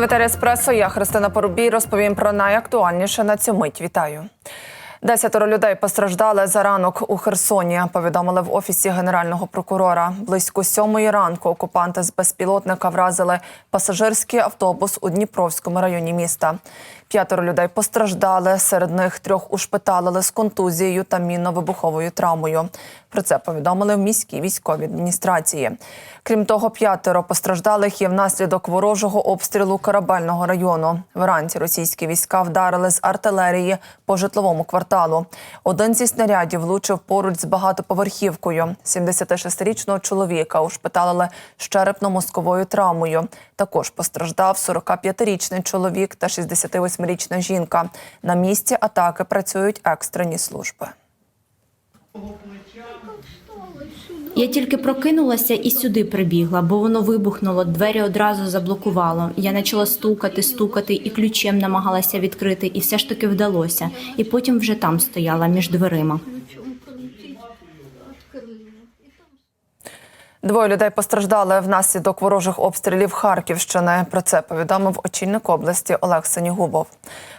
В етері Еспресо. Я Христина Порубій. Розповім про найактуальніше на цю мить. Вітаю. Десятеро людей постраждали за ранок у Херсоні. Повідомили в офісі генерального прокурора. Близько сьомої ранку окупанти з безпілотника вразили пасажирський автобус у Дніпровському районі міста. П'ятеро людей постраждали. Серед них трьох ушпиталили з контузією та мінно-вибуховою травмою. Про це повідомили в міській військовій адміністрації. Крім того, п'ятеро постраждалих є внаслідок ворожого обстрілу корабельного району. Вранці російські війська вдарили з артилерії по житловому кварталу. Один зі снарядів влучив поруч з багатоповерхівкою. 76-річного чоловіка ушпиталили з черепно-мозковою травмою. Також постраждав 45-річний чоловік та 68-річна жінка. На місці атаки працюють екстрені служби. Я тільки прокинулася і сюди прибігла, бо воно вибухнуло, двері одразу заблокувало. Я почала стукати, стукати і ключем намагалася відкрити, і все ж таки вдалося. І потім вже там стояла між дверима. Двоє людей постраждали внаслідок ворожих обстрілів Харківщини. Про це повідомив очільник області Олег Сенігубов.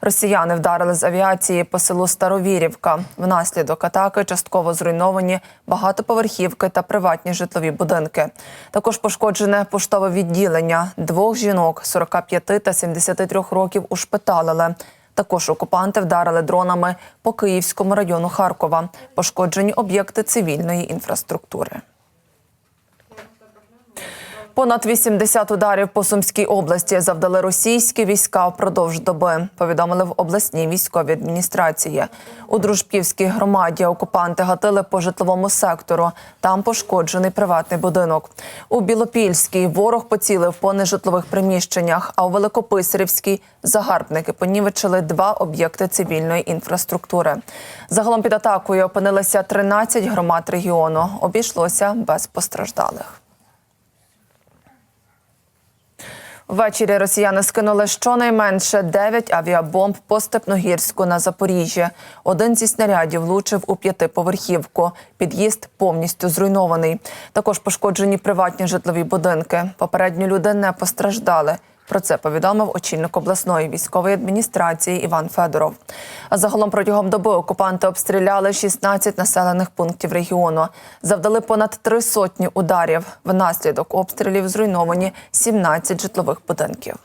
Росіяни вдарили з авіації по селу Старовірівка. Внаслідок атаки частково зруйновані багатоповерхівки та приватні житлові будинки. Також пошкоджене поштове відділення. Двох жінок 45 та 73 років ушпиталили. Також окупанти вдарили дронами по Київському району Харкова. Пошкоджені об'єкти цивільної інфраструктури. Понад 80 ударів по Сумській області завдали російські війська впродовж доби. Повідомили в обласній військовій адміністрації. У Дружбівській громаді окупанти гатили по житловому сектору. Там пошкоджений приватний будинок. У Білопільській ворог поцілив по нежитлових приміщеннях. А у Великописарівській загарбники понівечили два об'єкти цивільної інфраструктури. Загалом під атакою опинилися 13 громад регіону. Обійшлося без постраждалих. Ввечері росіяни скинули щонайменше 9 авіабомб по Степногірську на Запоріжжі. Один зі снарядів влучив у п'ятиповерхівку. Під'їзд повністю зруйнований. Також пошкоджені приватні житлові будинки. Попередньо люди не постраждали. Про це повідомив очільник обласної військової адміністрації Іван Федоров. Загалом протягом доби окупанти обстріляли 16 населених пунктів регіону. Завдали понад три сотні ударів. Внаслідок обстрілів зруйновані 17 житлових будинків.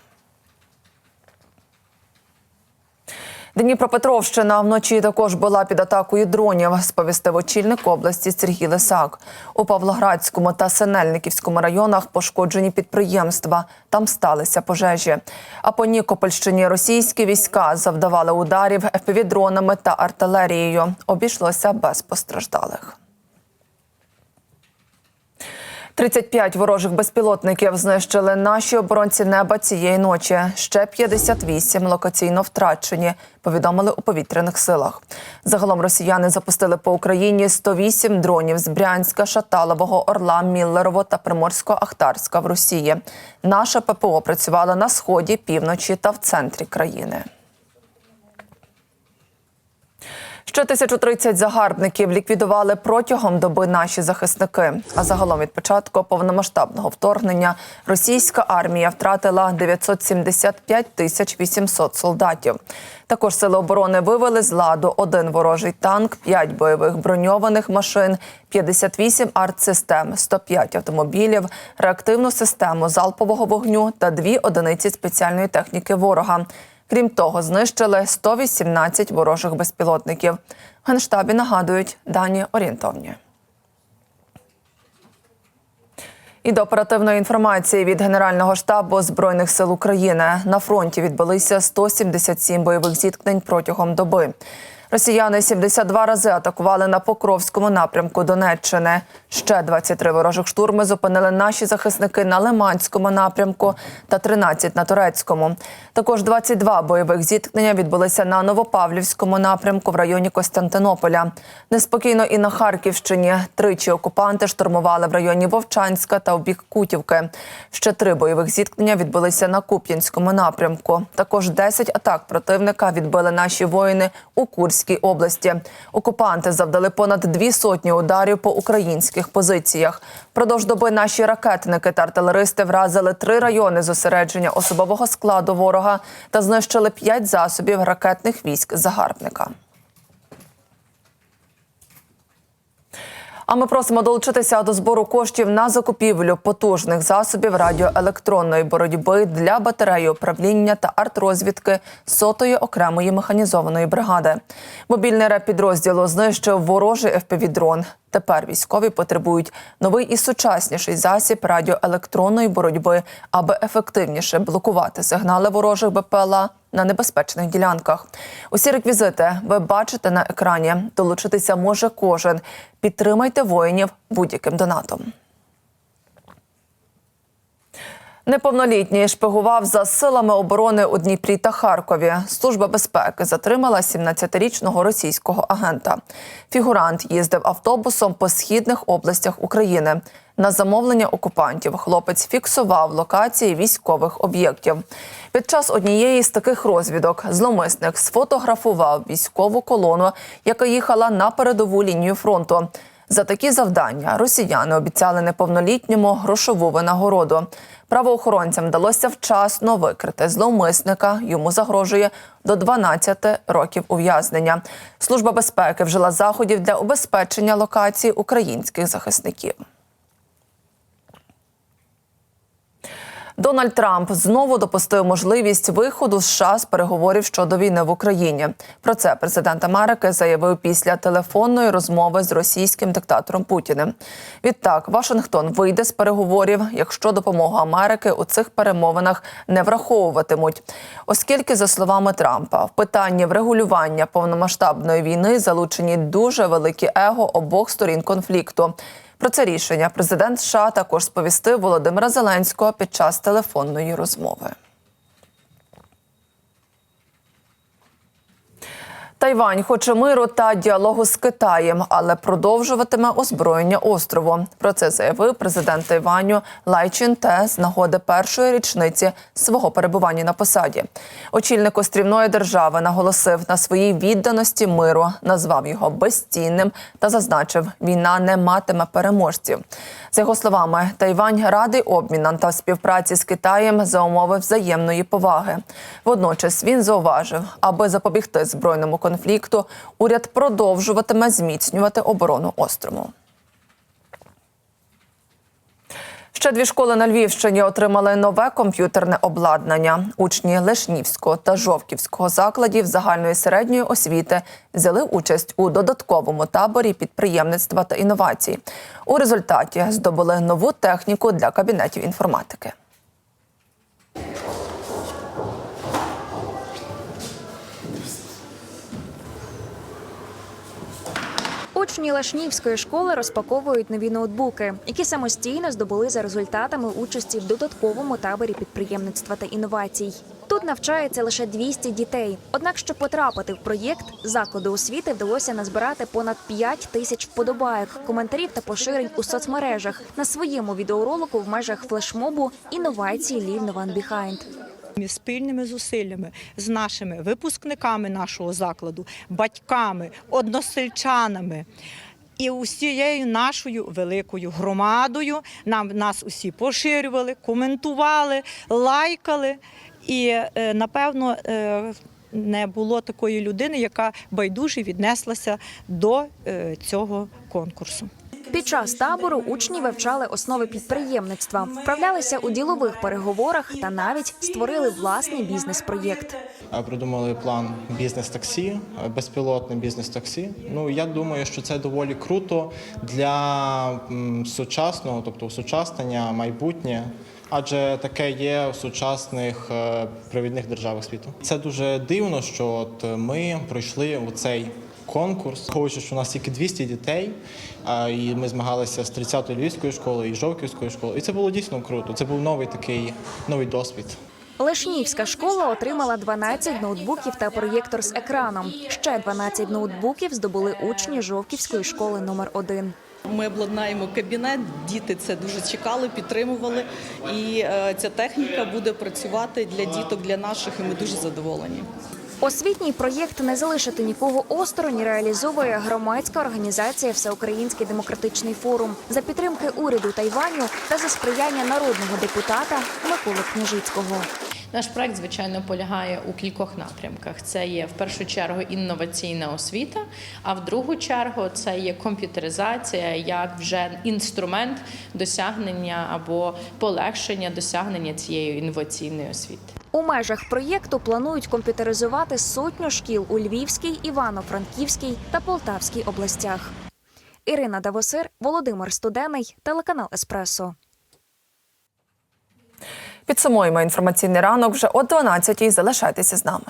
Дніпропетровщина вночі також була під атакою дронів, сповістив очільник області Сергій Лисак. У Павлоградському та Синельниківському районах пошкоджені підприємства. Там сталися пожежі. А по Нікопольщині російські війська завдавали ударів ФПВ-дронами та артилерією. Обійшлося без постраждалих. 35 ворожих безпілотників знищили наші оборонці неба цієї ночі. Ще 58 локаційно втрачені. Повідомили у повітряних силах. Загалом росіяни запустили по Україні 108 дронів з Брянська, Шаталового, Орла, Міллерово та Приморсько-Ахтарська в Росії. Наша ППО працювала на сході, півночі та в центрі країни. Ще 1030 загарбників ліквідували протягом доби наші захисники. А загалом від початку повномасштабного вторгнення російська армія втратила 975 тисяч 800 солдатів. Також сили оборони вивели з ладу один ворожий танк, 5 бойових броньованих машин, 58 артсистем, 105 автомобілів, реактивну систему залпового вогню та дві одиниці спеціальної техніки ворога. Крім того, знищили 118 ворожих безпілотників. В Генштабі нагадують дані орієнтовні. І до оперативної інформації від Генерального штабу Збройних сил України на фронті відбулися 177 бойових зіткнень протягом доби. Росіяни 72 рази атакували на Покровському напрямку Донеччини. Ще 23 ворожих штурми зупинили наші захисники на Лиманському напрямку та 13 на Турецькому. Також 22 бойових зіткнення відбулися на Новопавлівському напрямку в районі Костянтинополя. Неспокійно і на Харківщині. Тричі окупанти штурмували в районі Вовчанська та у бік Кутівки. Ще три бойових зіткнення відбулися на Куп'янському напрямку. Також 10 атак противника відбили наші воїни у курсі. Харківській області. Окупанти завдали понад дві сотні ударів по українських позиціях. Продовж доби наші ракетники та артилеристи вразили три райони зосередження особового складу ворога та знищили п'ять засобів ракетних військ загарбника. А ми просимо долучитися до збору коштів на закупівлю потужних засобів радіоелектронної боротьби для батареї управління та артрозвідки сотої окремої механізованої бригади. Мобільний реп підрозділу знищив ворожий FPV-дрон. Тепер військові потребують новий і сучасніший засіб радіоелектронної боротьби, аби ефективніше блокувати сигнали ворожих БПЛА на небезпечних ділянках. Усі реквізити ви бачите на екрані. Долучитися може кожен. Підтримайте воїнів будь-яким донатом. Неповнолітній шпигував за силами оборони у Дніпрі та Харкові. Служба безпеки затримала 17-річного російського агента. Фігурант їздив автобусом по східних областях України. На замовлення окупантів хлопець фіксував локації військових об'єктів. Під час однієї з таких розвідок зломисник сфотографував військову колону, яка їхала на передову лінію фронту. За такі завдання росіяни обіцяли неповнолітньому грошову винагороду. Правоохоронцям вдалося вчасно викрити зловмисника. Йому загрожує до 12 років ув'язнення. Служба безпеки вжила заходів для убезпечення локації українських захисників. Дональд Трамп знову допустив можливість виходу США з переговорів щодо війни в Україні. Про це президент Америки заявив після телефонної розмови з російським диктатором Путіним. Відтак, Вашингтон вийде з переговорів, якщо допомогу Америки у цих перемовинах не враховуватимуть, оскільки, за словами Трампа, в питанні врегулювання повномасштабної війни залучені дуже великі его обох сторін конфлікту. Про це рішення президент США також сповістив Володимира Зеленського під час телефонної розмови. Тайвань хоче миру та діалогу з Китаєм, але продовжуватиме озброєння острову. Про це заявив президент Тайваню Лай Чін-те з нагоди першої річниці свого перебування на посаді. Очільник острівної держави наголосив на своїй відданості миру, назвав його безцінним та зазначив, війна не матиме переможців. За його словами, Тайвань радий обмінам та співпраці з Китаєм за умови взаємної поваги. Водночас він зауважив, аби запобігти збройному конфлікту, уряд продовжуватиме зміцнювати оборону острову. Ще дві школи на Львівщині отримали нове комп'ютерне обладнання. Учні Лешнівського та Жовківського закладів загальної середньої освіти взяли участь у додатковому таборі підприємництва та інновацій. У результаті здобули нову техніку для кабінетів інформатики. Учні Лашнівської школи розпаковують нові ноутбуки, які самостійно здобули за результатами участі в додатковому таборі підприємництва та інновацій. Тут навчається лише 200 дітей. Однак, щоб потрапити в проєкт, закладу освіти вдалося назбирати понад 5 тисяч вподобайок, коментарів та поширень у соцмережах на своєму відеоролику в межах флешмобу інновації Leave no one behind». Ми спільними зусиллями з нашими випускниками нашого закладу, батьками, односельчанами. І усією нашою великою громадою нам нас усі поширювали, коментували, лайкали. І е, напевно е, не було такої людини, яка байдуже віднеслася до е, цього конкурсу. Під час табору учні вивчали основи підприємництва, вправлялися у ділових переговорах та навіть створили власний бізнес-проєкт. Придумали план бізнес-таксі, безпілотне бізнес-таксі. Ну я думаю, що це доволі круто для сучасного, тобто усучаснення майбутнє. Адже таке є в сучасних е, провідних державах світу. Це дуже дивно, що от ми пройшли у цей конкурс, враховуючи, що у нас тільки 200 дітей, а, і ми змагалися з 30-ї львівської школи і Жовківської школи. І це було дійсно круто. Це був новий такий новий досвід. Лешнівська школа отримала 12 ноутбуків та проєктор з екраном. Ще 12 ноутбуків здобули учні Жовківської школи номер 1 Ми обладнаємо кабінет. Діти це дуже чекали, підтримували. І е, ця техніка буде працювати для діток, для наших, і ми дуже задоволені. Освітній проєкт не залишити нікого осторонь реалізовує громадська організація Всеукраїнський демократичний форум за підтримки уряду Тайваню та за сприяння народного депутата Миколи Княжицького. Наш проект, звичайно, полягає у кількох напрямках. Це є в першу чергу інноваційна освіта, а в другу чергу це є комп'ютеризація як вже інструмент досягнення або полегшення досягнення цієї інноваційної освіти. У межах проєкту планують комп'ютеризувати сотню шкіл у Львівській, Івано-Франківській та Полтавській областях. Ірина Давосир, Володимир Студений, телеканал Еспресо. Підсумуємо інформаційний ранок вже о 12-й. Залишайтеся з нами.